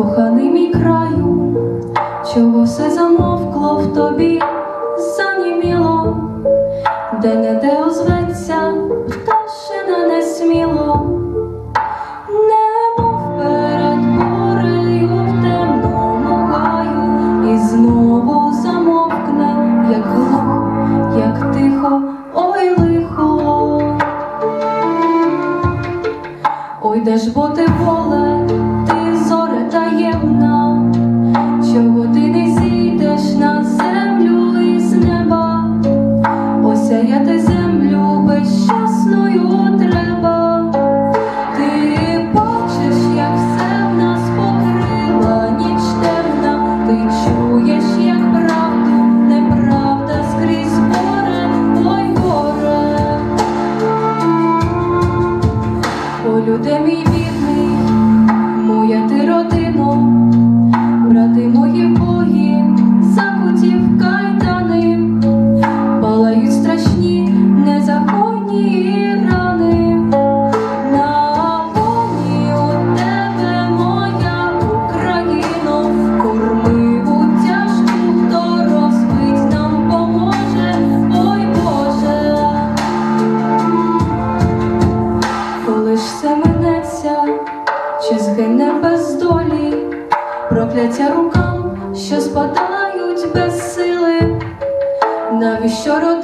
Коханий мій краю, чого все замовкло в тобі, заніміло, де не де озветься пташина несміло, немов перед бурею в темному гаю, і знову замовкне, як глух, як тихо, ой лихо. Ой, де ж бо ти воле, таємна, чого ти не зійдеш на землю із неба, осяяти землю безщасною треба. Ти бачиш, як все в нас покрила ніч темна, ти чуєш, як правду, неправда скрізь горе, ой горе. О, люде мій бідний, моя ти родино, рукам, що спадають без сили, навіщо родитись